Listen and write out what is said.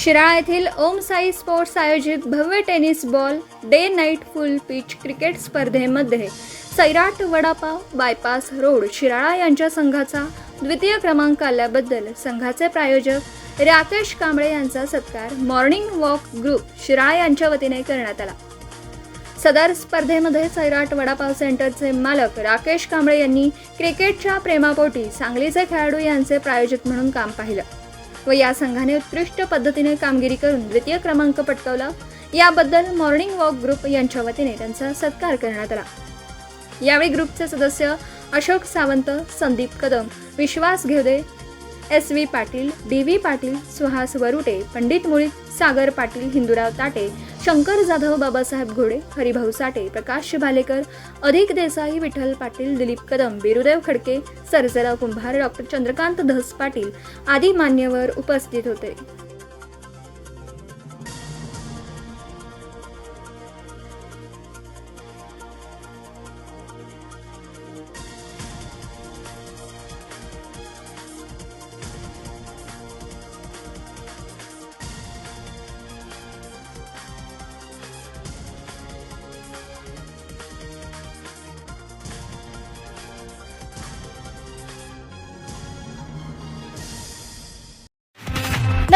शिराळा येथील ओम साई स्पोर्ट्स आयोजित भव्य tennis ball day night full pitch cricket स्पर्धेमध्ये सैराट वडापाव बायपास रोड शिराळा यांच्या संघाचा द्वितीय क्रमांक आल्याबद्दल संघाचे प्रायोजक राकेश कांबळे यांचा सत्कार मॉर्निंग वॉक ग्रुप शिराळा यांच्या वतीने करण्यात आला. सदर स्पर्धेमध्ये सैराट वडापाव सेंटरचे मालक राकेश कांबळे यांनी क्रिकेटच्या प्रेमापोटी सांगलीचे खेळाडू यांचे प्रायोजक म्हणून काम पाहिलं. व या संघाने उत्कृष्ट पद्धतीने कामगिरी करून द्वितीय क्रमांक पटकावला. याबद्दल मॉर्निंग वॉक ग्रुप यांच्या वतीने त्यांचा सत्कार करण्यात आला. यावेळी ग्रुपचे सदस्य Ashok Sawant Sandeep Kadam Vishwas Ghevde S V Patil D V Patil Suhas Varute Pandit Muli Sagar Patil Hindu Rao ताटे शंकर जाधव बाबासाहेब घोडे हरिभाऊ साठे प्रकाश भालेकर अधिक देसाई विठ्ठल पाटील दिलीप कदम बिरुदेव खडके सरसराव कुंभार डॉक्टर चंद्रकांत धस पाटील आदी मान्यवर उपस्थित होते.